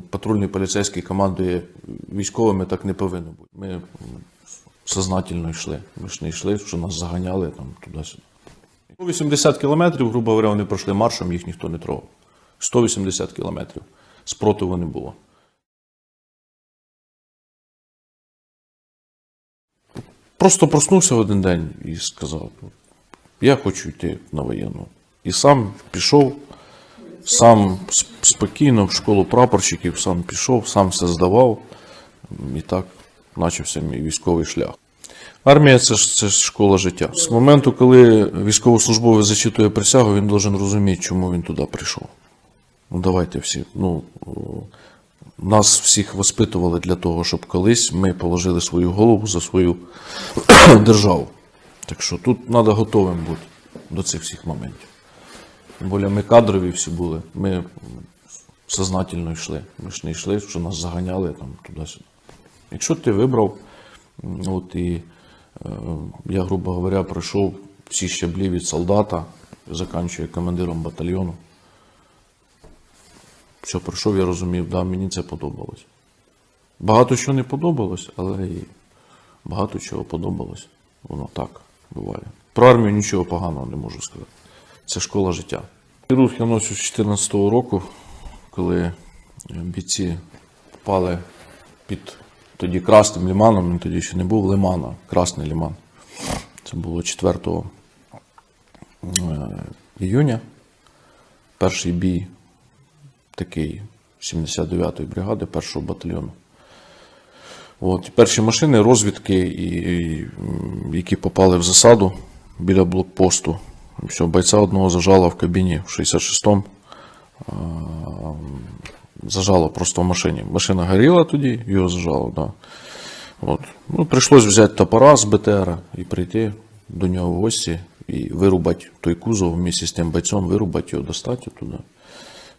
патрульний поліцейський командує військовими, так не повинно бути. Ми сознательно йшли. Ми ж не йшли, що нас заганяли там туди-сюди. 180 кілометрів, грубо говоря, вони пройшли маршем, їх ніхто не трогав. 180 кілометрів. Спротиву не було. Просто проснувся один день і сказав: я хочу йти на воєнну. І сам пішов, сам спокійно в школу прапорщиків, сам пішов, сам все здавав. І так почався мій військовий шлях. Армія це ж це ж школа життя. З моменту, коли військовослужбовець зачитує присягу, він должен розуміти, чому він туди прийшов. Ну, давайте всі. Ну, нас всіх воспитували для того, щоб колись ми положили свою голову за свою державу. Так що тут треба готовим бути до цих всіх моментів. Тим ми кадрові всі були, ми сознательно йшли. Ми ж не йшли, що нас заганяли там туди-сюди. Якщо ти вибрав, от і е, я, грубо говоря, пройшов всі щаблі від солдата, заканчує командиром батальйону. Все пройшов, я розумів, да, мені це подобалось. Багато чого не подобалось, але і багато чого подобалось. Воно так буває. Про армію нічого поганого не можу сказати. Це школа життя. Рух я ношу з 2014 року, коли е, бійці попали під тоді Красним лиманом, він тоді ще не був лимана, Красний лиман. Це було 4 е, іюня. Перший бій такий 79-ї бригади, першого батальйону. От, перші машини розвідки, і, і, які попали в засаду біля блокпосту. Все, бойця одного зажало в кабіні в 66-му. Зажало просто в машині. Машина горіла тоді, його зажало, да. От. Ну, прийшлось взяти топора з БТР і прийти до нього в гості і вирубати той кузов вместе з тим бойцом, вирубати його, достати туди.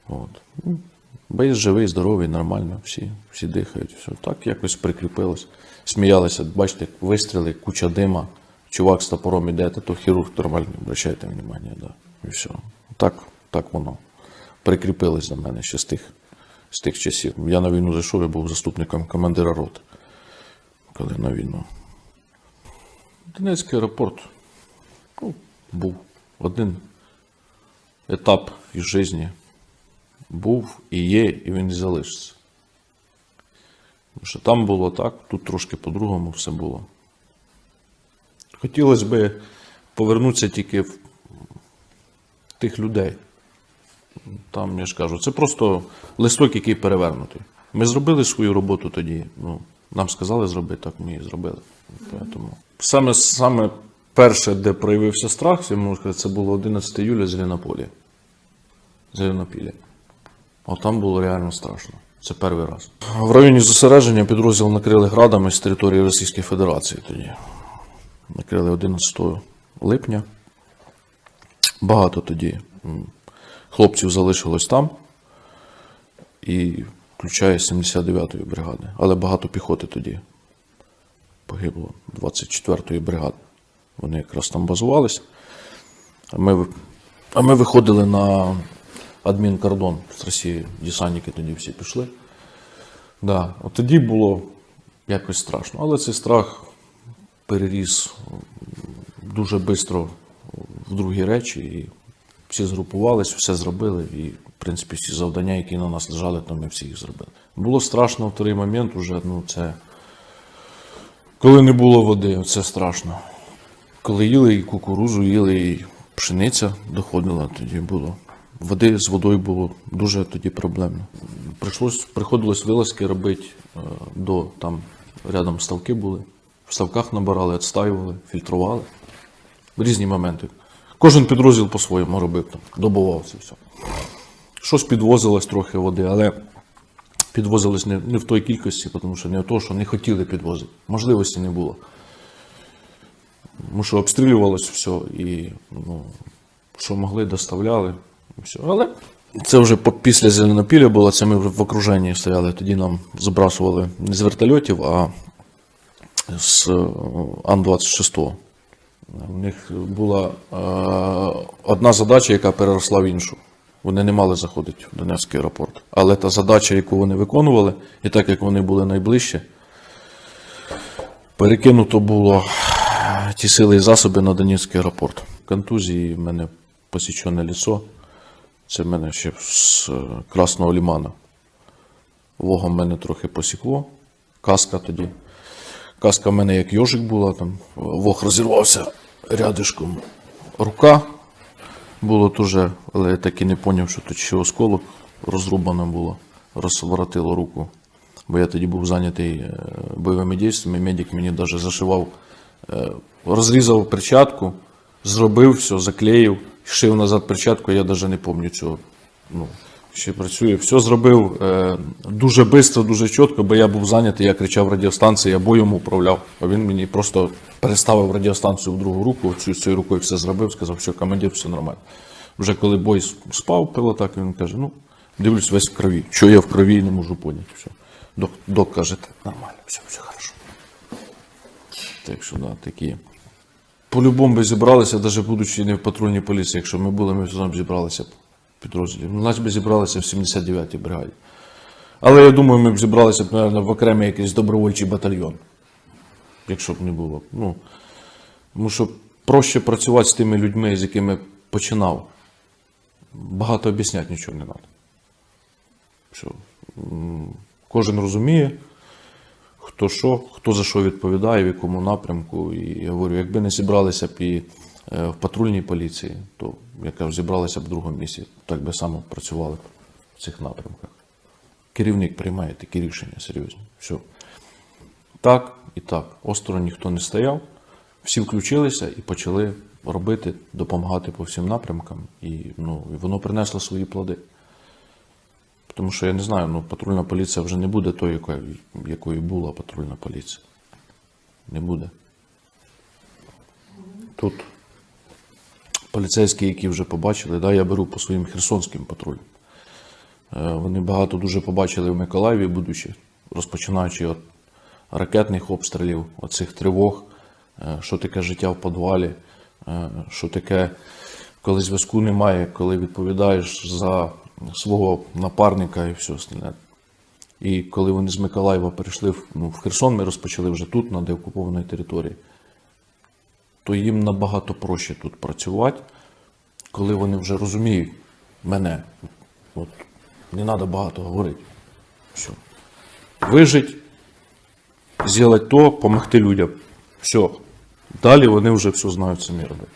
От. Ну, живий, здоровий, нормально, всі, всі дихають. Все. Так якось прикріпилось. Сміялися, бачите, вистріли, куча дима, чувак з топором іде, то хірург нормальний, обращайте внимание, да. І все. Так, так воно. Прикріпилось до мене ще з тих, з тих часів. Я на війну зайшов, я був заступником командира роти, коли на війну. Донецький аеропорт ну, був один етап із житті був і є, і він і залишиться. Тому що там було так, тут трошки по-другому все було. Хотілося б повернутися тільки в тих людей. Там, я ж кажу, це просто листок, який перевернутий. Ми зробили свою роботу тоді. Ну, нам сказали зробити, так ми її зробили. Тому. Саме, саме перше, де проявився страх, я можу сказати, це було 11 июля Зеленополі. Зеленопілля. От там було реально страшно. Це перший раз. В районі зосередження підрозділ накрили градами з території Російської Федерації тоді. Накрили 11 липня. Багато тоді хлопців залишилось там. І включає 79-ї бригади. Але багато піхоти тоді погибло 24-ї бригади. Вони якраз там базувались. А ми, а ми виходили на адмінкордон з Росією. Десантники тоді всі пішли. Да. От тоді було якось страшно. Але цей страх переріс дуже швидко в другі речі. І всі згрупувались, все зробили. І, в принципі, всі завдання, які на нас лежали, то ми всі їх зробили. Було страшно в той момент уже, ну, це. Коли не було води, це страшно. Коли їли і кукурузу, їли, і пшениця доходила, тоді було. Води з водою було дуже тоді проблемно. Прийшлось, приходилось вилазки робити е, до там рядом ставки були. В ставках набирали, відстаювали, фільтрували. Різні моменти. Кожен підрозділ по-своєму робив там, добував це все. Щось підвозилось трохи води, але підвозилось не, не в той кількості, тому що не того, що не хотіли підвозити. Можливості не було. Тому що обстрілювалось все і ну, що могли, доставляли. І все. Але це вже після Зеленопілля було, це ми в окруженні стояли. Тоді нам збрасували не з вертольотів, а з е, Ан-26. У них була е, одна задача, яка переросла в іншу. Вони не мали заходити в Донецький аеропорт. Але та задача, яку вони виконували, і так як вони були найближче, перекинуто було ті сили і засоби на Донецький аеропорт. Контузії в мене посічене лісо. Це в мене ще з е, Красного Лімана. Вогом мене трохи посікло. Каска тоді. Каска в мене як йожик була, там вог розірвався рядишком. Рука було дуже, але я так і не зрозумів, що тут ще осколок розрубано було, розворотило руку. Бо я тоді був зайнятий е, бойовими дійствами, медик мені навіть зашивав, е, розрізав перчатку, зробив все, заклеїв, шив назад перчатку, я навіть не пам'ятаю цього. Ну, ще працює. Все зробив е, дуже швидко, дуже чітко, бо я був зайнятий, я кричав радіостанції, я боєм управляв. А він мені просто переставив радіостанцію в другу руку, цю цією рукою все зробив, сказав, що командир, все нормально. Вже коли бой спав, пило так, він каже: ну, дивлюсь, весь в крові. Що я в крові не можу поняти. Все. Док, док каже, нормально, все, все хорошо. Так що, да, такі. По-любому би зібралися, навіть будучи не в патрульній поліції, якщо ми були, ми все одно б зібралися б в підрозділі. Ну, би зібралися в 79-й бригаді. Але я думаю, ми б зібралися б, мабуть, в окремий якийсь добровольчий батальйон. Якщо б не було. Ну, тому що проще працювати з тими людьми, з якими починав. Багато об'ясняти нічого не треба. Що, кожен розуміє, хто що, хто за що відповідає, в якому напрямку. І я говорю, якби не зібралися б і в патрульній поліції, то я кажу, зібралися б в другому місці, так би само працювали б в цих напрямках. Керівник приймає такі рішення серйозні. Все. Так і так. Осторонь ніхто не стояв. Всі включилися і почали робити, допомагати по всім напрямкам. І, ну, і воно принесло свої плоди. Тому що я не знаю, ну патрульна поліція вже не буде тою, якою, якою була патрульна поліція. Не буде. Тут поліцейські, які вже побачили, да, я беру по своїм херсонським патрулям. Е, Вони багато дуже побачили в Миколаєві, будучи, розпочинаючи від ракетних обстрілів, оцих тривог, е, що таке життя в підвалі, е, що таке, коли зв'язку немає, коли відповідаєш за свого напарника і все остальне. І коли вони з Миколаєва перейшли ну, в Херсон, ми розпочали вже тут, на деокупованій території, то їм набагато проще тут працювати, коли вони вже розуміють мене. От, не треба багато говорити. Все. Вижить, зробити то, допомогти людям. Все. Далі вони вже все знають самі робити.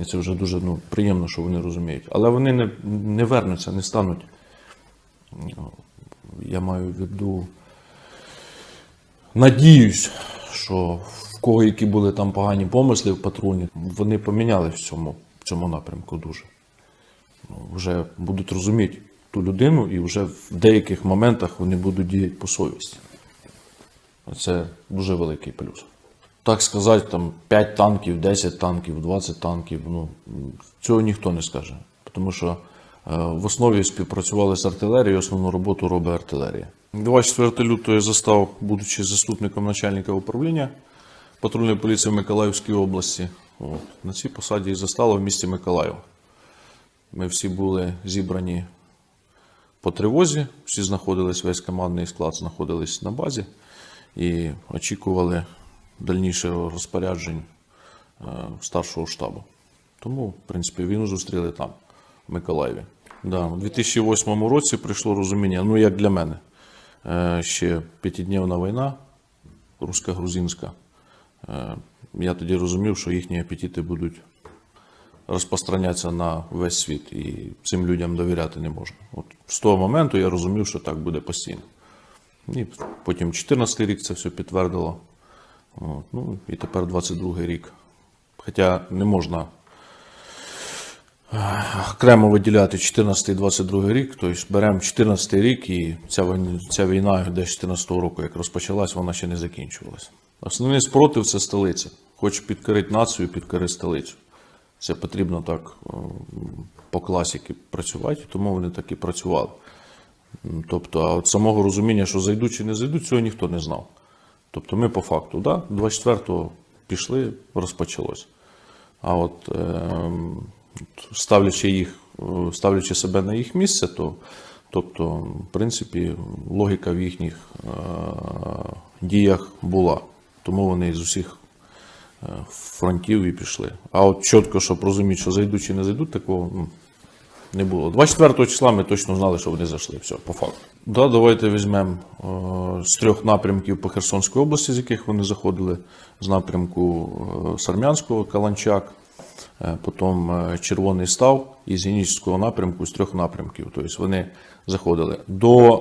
І це вже дуже ну, приємно, що вони розуміють. Але вони не, не вернуться, не стануть. ну, Я маю в виду. Надіюсь, що кого які були там погані помисли в патрульні, вони поміняли в цьому, в цьому напрямку дуже. Ну, вже будуть розуміти ту людину, і вже в деяких моментах вони будуть діяти по совісті. Це дуже великий плюс. Так сказати, там 5 танків, 10 танків, 20 танків, ну, цього ніхто не скаже. Тому що е, в основі співпрацювали з артилерією, основну роботу робить артилерія. 24 лютого я застав, будучи заступником начальника управління патрульної поліції в Миколаївській області. От. На цій посаді і застала в місті Миколаїв. Ми всі були зібрані по тривозі, всі знаходились, весь командний склад знаходились на базі і очікували дальнішого розпоряджень е, старшого штабу. Тому, в принципі, війну зустріли там, в Миколаєві. Да, у 2008 році прийшло розуміння, ну як для мене, е, ще п'ятидневна війна, русько-грузинська. Е, Я тоді розумів, що їхні апетити будуть розпространятися на весь світ, і цим людям довіряти не можна. От з того моменту я розумів, що так буде постійно. І потім 14 рік це все підтвердило. От, ну, і тепер 22 рік. Хоча не можна окремо виділяти 14 і 22 рік. Тобто беремо 14 рік, і ця війна, ця війна десь 14 року, як розпочалась, вона ще не закінчувалась. Основний спротив це столиця. Хоч підкорити націю, підкорити столицю. Це потрібно так е, по класіки працювати, тому вони так і працювали. Тобто, а от самого розуміння, що зайдуть чи не зайдуть, цього ніхто не знав. Тобто ми по факту, да, 24-го пішли, розпочалось. А от, е, ставлячи їх е, ставлячи себе на їх місце, то тобто, в принципі, логіка в їхніх е, діях була. Тому вони з усіх е, фронтів і пішли. А от чітко, щоб розуміти, що зайдуть чи не зайдуть, такого ну, не було. 24 числа ми точно знали, що вони зайшли. Все, по факту. Да, давайте візьмемо з трьох напрямків по Херсонській області, з яких вони заходили, з напрямку Сармянського, Каланчак, потім е, Червоний Став і з Генічського напрямку, з трьох напрямків. Тобто вони заходили. До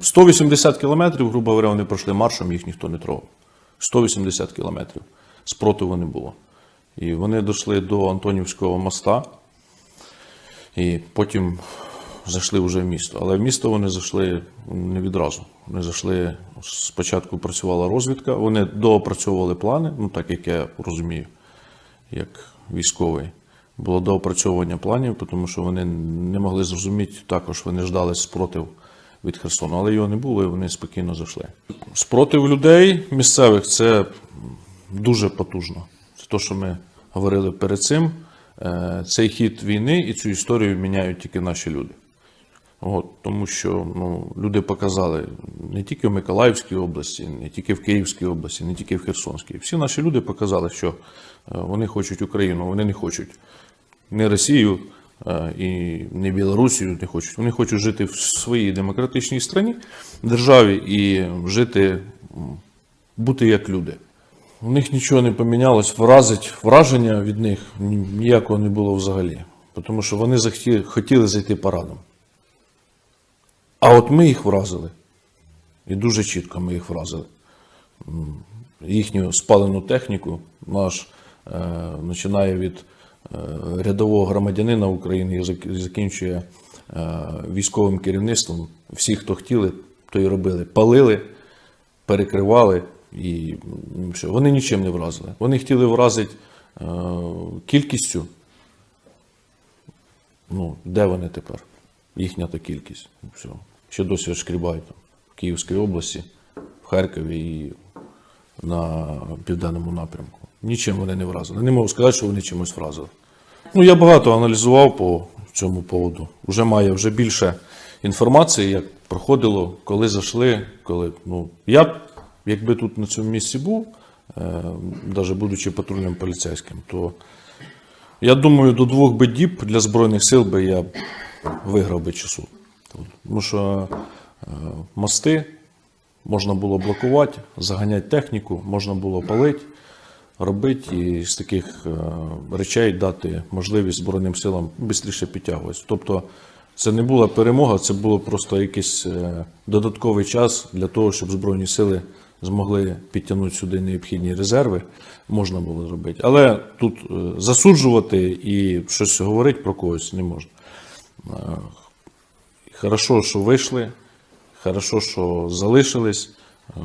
е, 180 кілометрів, грубо говоря, вони пройшли маршем, їх ніхто не трогав. 180 кілометрів. Спротиву не було. І вони дійшли до Антонівського моста. І потім зайшли вже в місто. Але в місто вони зайшли не відразу. Вони зайшли, спочатку працювала розвідка, вони доопрацьовували плани, ну так як я розумію, як військовий. Було доопрацьовування планів, тому що вони не могли зрозуміти, також вони ждали спротив від Херсону, але його не було, і вони спокійно зайшли. Спротив людей місцевих це дуже потужно. Це те, що ми говорили перед цим. Е, Цей хід війни і цю історію міняють тільки наші люди. От, тому що ну, люди показали не тільки в Миколаївській області, не тільки в Київській області, не тільки в Херсонській. Всі наші люди показали, що е, вони хочуть Україну, вони не хочуть не Росію е, і не Білорусію не хочуть. Вони хочуть жити в своїй демократичній країні, державі і жити, бути як люди. У них нічого не помінялось, вразить враження від них ніякого не було взагалі. Тому що вони захотіли, хотіли зайти парадом. А от ми їх вразили. І дуже чітко ми їх вразили. Їхню спалену техніку наш е, починає від е, рядового громадянина України і закінчує е, військовим керівництвом. Всі, хто хотіли, то і робили. Палили, перекривали і все. Вони нічим не вразили. Вони хотіли вразити кількістю. Ну, де вони тепер? Їхня та кількість. Все. Ще досі шкрібають там, в Київській області, в Харкові і на південному напрямку. Нічим вони не вразили. Не можу сказати, що вони чимось вразили. Ну, я багато аналізував по цьому поводу. Вже має вже більше інформації, як проходило, коли зайшли, коли. Ну, я якби тут на цьому місці був, е, навіть будучи патрульним поліцейським, то я думаю, до двох би діб для Збройних сил би я виграв би часу. Тому що е, мости можна було блокувати, заганяти техніку, можна було палити, робити і з таких е, речей дати можливість Збройним силам швидше підтягуватися. Тобто це не була перемога, це було просто якийсь е, додатковий час для того, щоб Збройні сили змогли підтягнути сюди необхідні резерви, можна було зробити. Але тут засуджувати і щось говорити про когось не можна. Хорошо, що вийшли, хорошо, що залишились.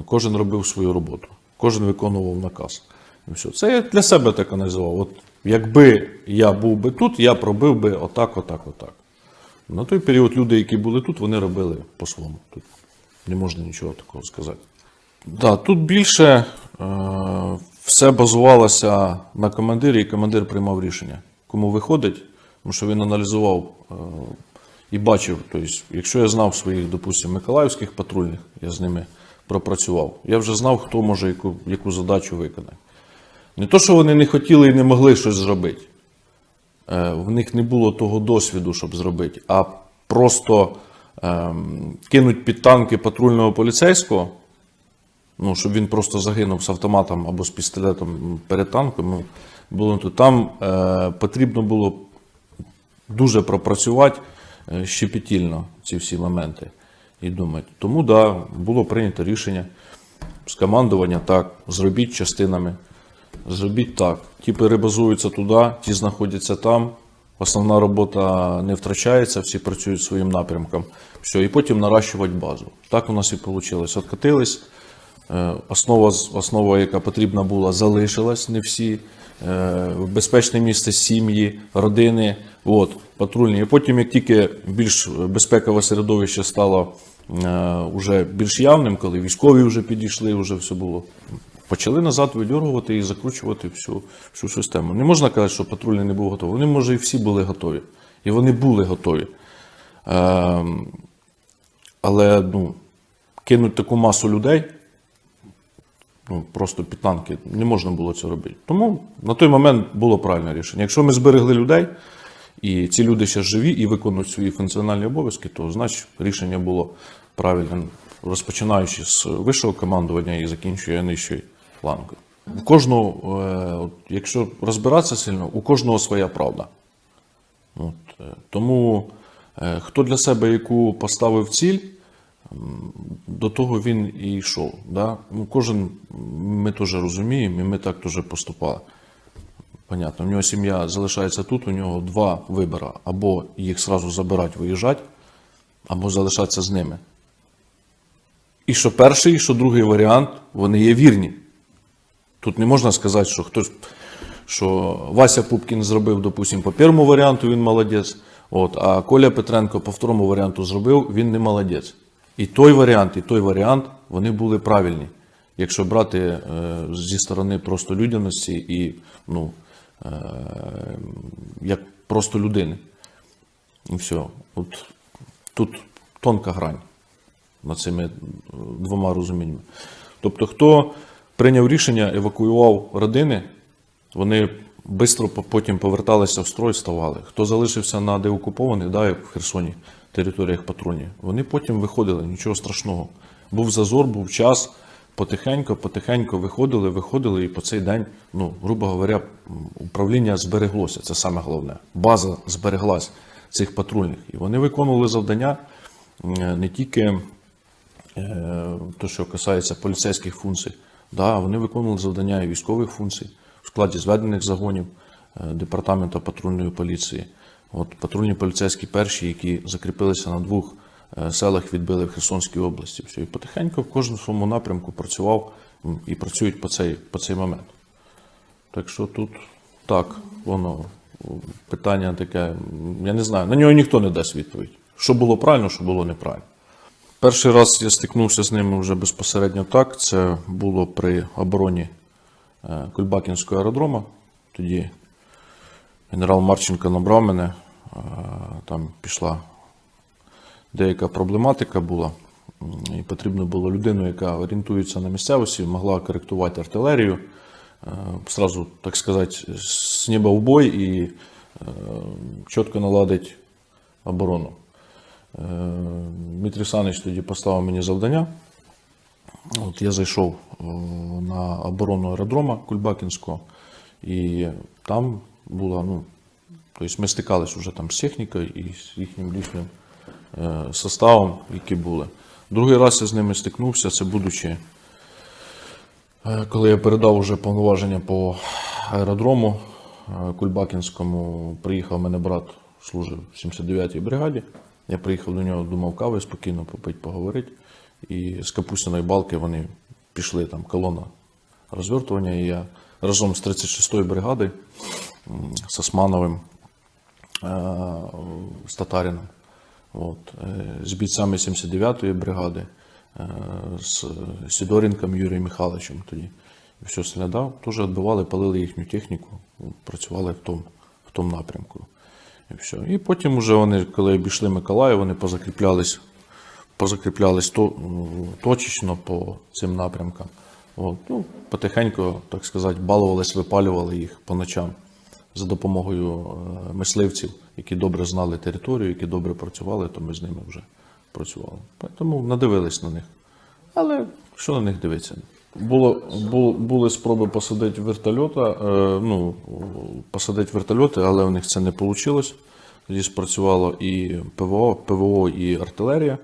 Кожен робив свою роботу, кожен виконував наказ. І все. Це я для себе так аналізував. От якби я був би тут, я б робив би отак, отак, отак. На той період люди, які були тут, вони робили по-своєму. Тут не можна нічого такого сказати. Да, тут більше е, все базувалося на командирі, і командир приймав рішення, кому виходить, тому що він аналізував е, і бачив. Тобто, якщо я знав своїх, допустимо, миколаївських патрульних, я з ними пропрацював, я вже знав, хто може яку, яку задачу виконати. Не то, що вони не хотіли і не могли щось зробити. Е, в них не було того досвіду, щоб зробити, а просто ем, кинуть під танки патрульного поліцейського, ну, щоб він просто загинув з автоматом або з пістолетом перед танком. Ну, було. Там е, потрібно було дуже пропрацювати щепетільно ці всі моменти і думати. Тому да, було прийнято рішення з командування так, зробіть частинами. Зробіть так. Ті перебазуються туди, ті знаходяться там. Основна робота не втрачається, всі працюють своїм напрямком. Все, і потім наращувати базу. Так у нас і вийшло. Откатились. Е, Основа, основа, яка потрібна була, залишилась, не всі. Е, безпечне місце сім'ї, родини, от, патрульні. І потім, як тільки більш безпекове середовище стало е, уже більш явним, коли військові вже підійшли, вже все було. Почали назад видергувати і закручувати всю, всю систему. Не можна казати, що патрульний не був готовий. Вони, може, і всі були готові. І вони були готові. Ем, але ну, кинуть таку масу людей, ну, просто під танки, не можна було це робити. Тому на той момент було правильне рішення. Якщо ми зберегли людей, і ці люди ще живі і виконують свої функціональні обов'язки, то значить рішення було правильним, розпочинаючи з вищого командування і закінчує нижчою ланкою. У кожного, е, якщо розбиратися сильно, у кожного своя правда. От, е, тому е, хто для себе яку поставив ціль, до того він і йшов. Да? Ну, кожен ми теж розуміємо, і ми так теж поступали. Понятно, у нього сім'я залишається тут, у нього два вибори: або їх сразу забирати, виїжджати, або залишатися з ними. І що перший, і що другий варіант, вони є вірні. Тут не можна сказати, що хтось, що Вася Пупкін зробив, допустимо, по першому варіанту, він молодець. От, а Коля Петренко по второму варіанту зробив, він не молодець. І той варіант, і той варіант, вони були правильні. Якщо брати е, зі сторони просто людяності і ну, е, як просто людини. І все. От тут тонка грань над цими е, двома розуміннями. Тобто, хто прийняв рішення, евакуював родини, вони швидко потім поверталися в строй, ставали. Хто залишився на деокупованих, да, як в Херсоні, територіях патрульні, вони потім виходили, нічого страшного. Був зазор, був час, потихеньку, потихеньку виходили, виходили, і по цей день, ну, грубо говоря, управління збереглося. Це саме головне. База збереглась цих патрульних. І вони виконували завдання е, не тільки е, то, що касається поліцейських функцій, да, вони виконували завдання і військових функцій в складі зведених загонів е, департаменту патрульної поліції. От патрульні поліцейські перші, які закріпилися на двох е, селах, відбили в Херсонській області. Все. І потихеньку в кожному своєму напрямку працював і працюють по цей, по цей момент. Так що тут так, воно питання таке, я не знаю, на нього ніхто не дасть відповідь. Що було правильно, що було неправильно. Перший раз я стикнувся з ними вже безпосередньо так. Це було при обороні Кульбакінського аеродрому. Тоді генерал Марченко набрав мене, е, там пішла деяка проблематика була. І потрібно було людину, яка орієнтується на місцевості, могла коректувати артилерію, е, сразу, так сказати, з неба в бой і е, чітко наладить оборону. Е, Дмитрій Санич тоді поставив мені завдання. От я зайшов е, на оборону аеродрома Кульбакінського, і там була, ну, тобто ми стикалися вже там з технікою і з їхнім лічним е, составом, які були. Другий раз я з ними стикнувся, це будучи, е, коли я передав вже повноваження по аеродрому Кульбакінському, приїхав мене брат, служив в 79-й бригаді. Я приїхав до нього, думав кави спокійно попити, поговорити. І з Капустяної балки вони пішли там колона розвертування. І я разом з 36-ї бригади з Османовим, е, з Татаріном, от, е, з бійцями 79-ї бригади, е, з Сідоренком Юрієм Михайловичем тоді. І все остальне теж відбивали, палили їхню техніку, працювали в тому, в тому напрямку. І все. І потім уже вони, коли обійшли Миколаїв, вони позакріплялись, позакріплялись то, точечно по цим напрямкам. От, ну, потихеньку, так сказати, балувались, випалювали їх по ночам за допомогою е, мисливців, які добре знали територію, які добре працювали, то ми з ними вже працювали. Тому надивились на них. Але що на них дивитися? Було, було, були спроби посадити вертольота, е, ну, посадити вертольоти, але в них це не вийшло. Тоді спрацювало і ПВО, ПВО і артилерія.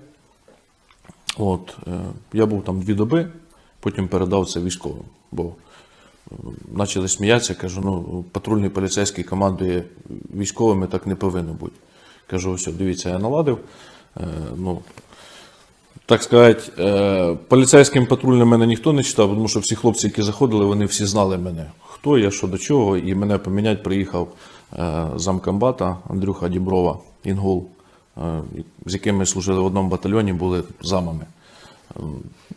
От, е, я був там дві доби, потім передав це військовим, бо е, почали сміятися, кажу, ну, патрульний поліцейський командує військовими, так не повинно бути. Кажу, ось, дивіться, я наладив. Е, ну, так сказати, поліцейським патрульним мене ніхто не читав, тому що всі хлопці, які заходили, вони всі знали мене. Хто я, що до чого, і мене поміняти приїхав замкомбата Андрюха Діброва, Інгул, е, з яким ми служили в одному батальйоні, були замами. Е,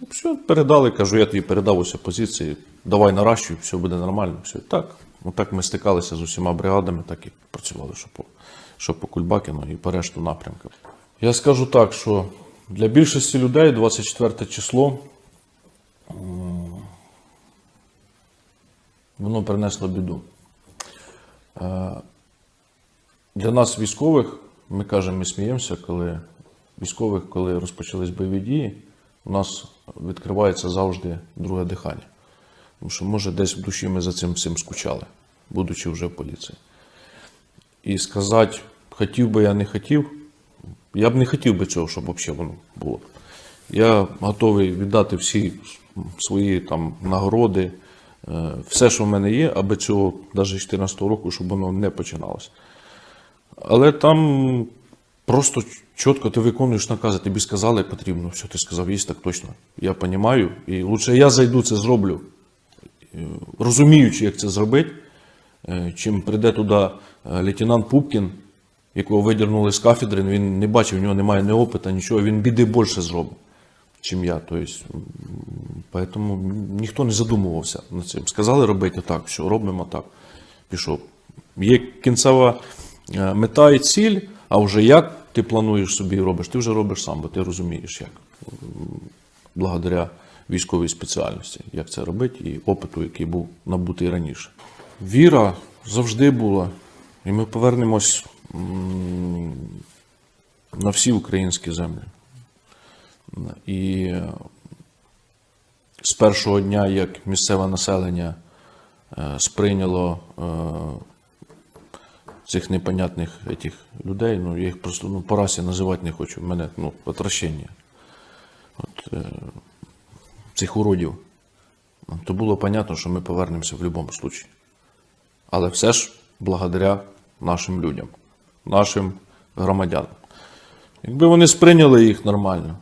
Все, передали, кажу, я тобі передав усі позиції, давай наращуй, все буде нормально. Все. Так, отак ми стикалися з усіма бригадами, так і працювали, що по що по Кульбакіну і по решту напрямків. Я скажу так, що для більшості людей 24 число воно принесло біду. Е, Для нас, військових, ми кажемо, ми сміємося, коли військових, коли розпочались бойові дії, у нас відкривається завжди друге дихання. Тому що, може, десь в душі ми за цим всім скучали, будучи вже в поліції. І сказати, хотів би я не хотів, я б не хотів би цього, щоб взагалі воно було. Я готовий віддати всі свої там нагороди, е, все, що в мене є, аби цього навіть 2014 року, щоб воно не починалося. Але там просто чітко ти виконуєш накази, тобі сказали потрібно, що ти сказав, є так точно. Я розумію, і лучше я зайду це зроблю, е, розуміючи, як це зробити, е, чим прийде туди е, лейтенант Пупкін, якого видірнули з кафедри, він не бачив, в нього немає ні опиту, нічого, він біди більше зробить, чим я. Тобто, м, поэтому ніхто не задумувався над цим. Сказали робити так, що робимо так. Пішов. Є кінцева мета і ціль, а вже як ти плануєш собі і робиш, ти вже робиш сам, бо ти розумієш, як. Благодаря військовій спеціальності, як це робити, і опиту, який був набутий раніше. Віра завжди була, і ми повернемось на всі українські землі. І е, з першого дня, як місцеве населення е, сприйняло е, цих непонятних этих людей, ну я їх просто ну, по расі називати не хочу. в Мене ну, отвращення. От, е, цих уродів. То було понятно, що ми повернемося в будь-якому випадку. Але все ж благодаря нашим людям, нашим громадянам. Якби вони сприйняли їх нормально,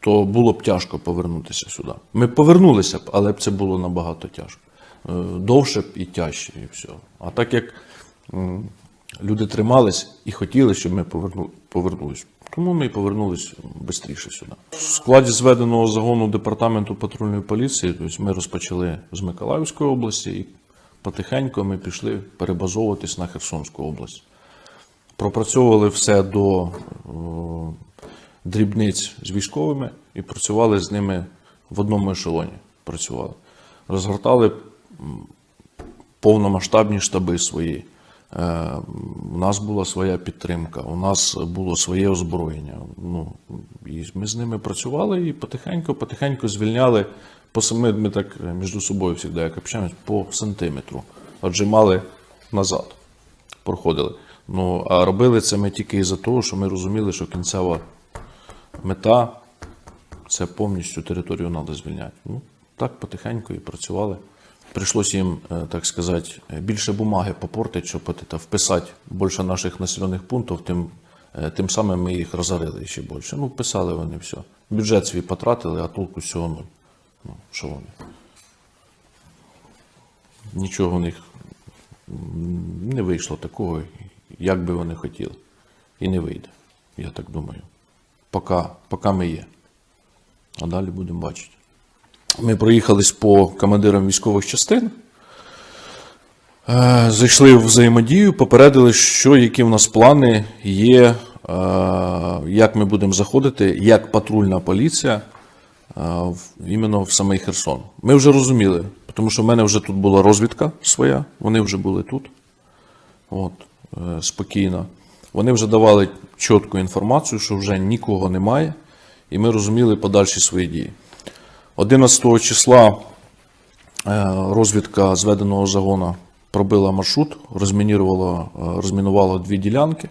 то було б тяжко повернутися сюди. Ми повернулися б, але б це було набагато тяжко. Е, Довше б і тяжче, і все. А так як люди тримались і хотіли, щоб ми поверну, повернулись. Тому ми і повернулись швидше сюди. В складі зведеного загону департаменту патрульної поліції, тобто ми розпочали з Миколаївської області і потихеньку ми пішли перебазовуватись на Херсонську область. Пропрацьовували все до о, дрібниць з військовими і працювали з ними в одному ешелоні. Працювали. Розгортали повномасштабні штаби свої. Е, У нас була своя підтримка, у нас було своє озброєння. Ну, і ми з ними працювали і потихеньку, потихеньку звільняли по семи, ми так е, між собою завжди, як общаємось, по сантиметру. Отжимали назад, проходили. Ну, а робили це ми тільки із-за того, що ми розуміли, що кінцева мета це повністю територію треба звільняти. Ну, так потихеньку і працювали. Прийшлося їм, е, так сказати, більше бумаги попортити, щоб от вписати більше наших населених пунктів, тим, е, тим самим ми їх розорили ще більше. Ну, вписали вони все. Бюджет свій потратили, а толку всього нуль. Ну, що вони? Нічого у них не вийшло такого, як би вони хотіли. І не вийде, я так думаю. Поки, поки ми є. А далі будемо бачити. Ми проїхались по командирам військових частин. Е, Зайшли в взаємодію, попередили, що які в нас плани є, е, як ми будемо заходити, як патрульна поліція е, іменно в самий Херсон. Ми вже розуміли, тому що в мене вже тут була розвідка своя, вони вже були тут. От, спокійно. Вони вже давали чітку інформацію, що вже нікого немає, і ми розуміли подальші свої дії. 11 числа е, розвідка зведеного загону пробила маршрут, е, розмінувала дві ділянки.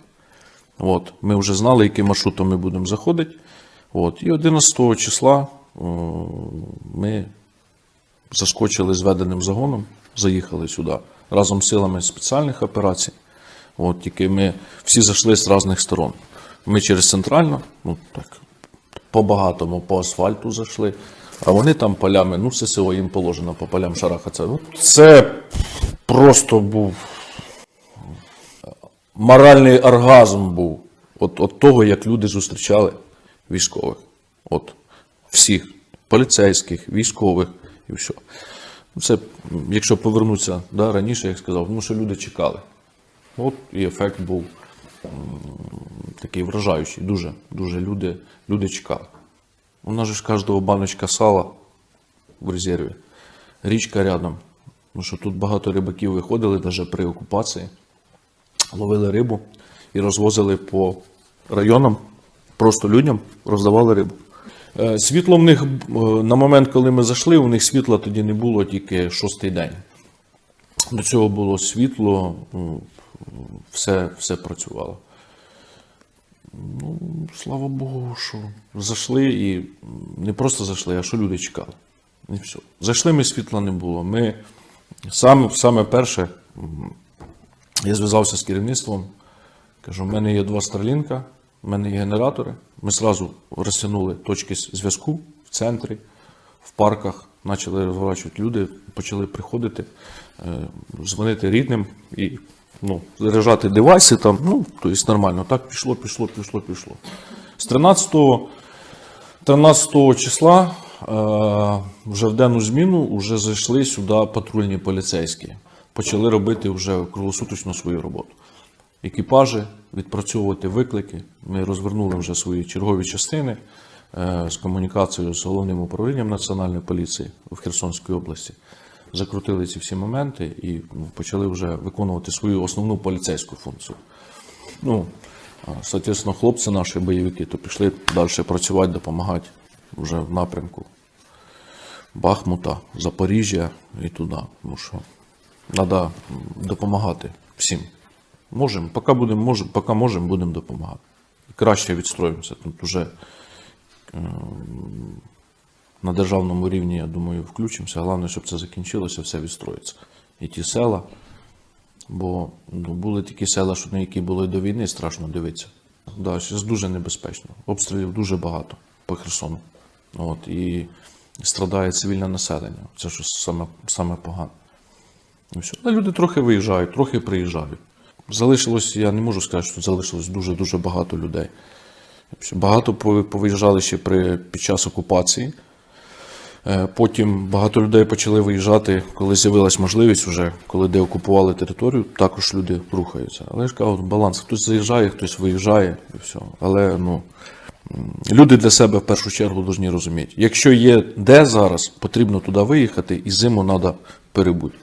От, ми вже знали, яким маршрутом ми будемо заходити. От, і 11 числа е, ми заскочили зведеним загоном, заїхали сюди разом з силами спеціальних операцій. От, тільки ми всі зайшли з різних сторон. Ми через центральну, ну так, по-багатому, по асфальту зайшли, а вони там полями, ну, ССО їм положено по полям шарахатися. Ну, це просто був моральний оргазм був от, от того, як люди зустрічали військових. От всіх поліцейських, військових і все. Це, якщо повернутися да, раніше, як сказав, тому що люди чекали. От і ефект був такий вражаючий. Дуже, дуже люди, люди чекали. У нас же ж кожного баночка сала в резерві. Річка рядом. Тому що тут багато рибаків виходили навіть при окупації, ловили рибу і розвозили по районам, просто людям роздавали рибу. Е, Світло в них е, на момент, коли ми зайшли, у них світла тоді не було тільки шостий день. До цього було світло, все, все працювало. Ну, слава Богу, що зайшли і не просто зайшли, а що люди чекали. І все. Зайшли ми, світла не було. Ми саме, саме перше, я зв'язався з керівництвом, кажу, в мене є два старлінка, в мене є генератори. Ми зразу розтягнули точки зв'язку в центрі, в парках, почали розворачувати люди, почали приходити, е, дзвонити рідним і ну, заряджати девайси там, ну, тобто нормально. Так пішло, пішло, пішло, пішло. З 13 13 числа е, вже в денну зміну вже зайшли сюди патрульні поліцейські. Почали робити вже круглосуточно свою роботу. Екіпажі, відпрацьовувати виклики. Ми розвернули вже свої чергові частини е, з комунікацією з головним управлінням Національної поліції в Херсонській області. Закрутили ці всі моменти і ну, почали вже виконувати свою основну поліцейську функцію. Ну, соответственно, хлопці наші бойовики то пішли далі працювати, допомагати вже в напрямку Бахмута, Запоріжжя і туди. Тому що треба допомагати всім. Можемо, поки будемо, можемо, поки можемо, будемо допомагати. Краще відстроїмося. Тут вже на державному рівні, я думаю, включимося. Головне, щоб це закінчилося, все відстроїться. І ті села, бо ну, були такі села, що на які було і до війни, страшно дивитися. Да, зараз дуже небезпечно. Обстрілів дуже багато по Херсону. От, і страдає цивільне населення. Це що саме, саме погано. І все. Але люди трохи виїжджають, трохи приїжджають. Залишилось, я не можу сказати, що залишилось дуже-дуже багато людей. Багато повиїжджали ще при, під час окупації. Е, Потім багато людей почали виїжджати, коли з'явилась можливість, вже, коли деокупували територію, також люди рухаються. Але ж кажу, баланс. Хтось заїжджає, хтось виїжджає і все. Але ну, люди для себе в першу чергу повинні розуміти. Якщо є де зараз, потрібно туди виїхати і зиму треба перебути.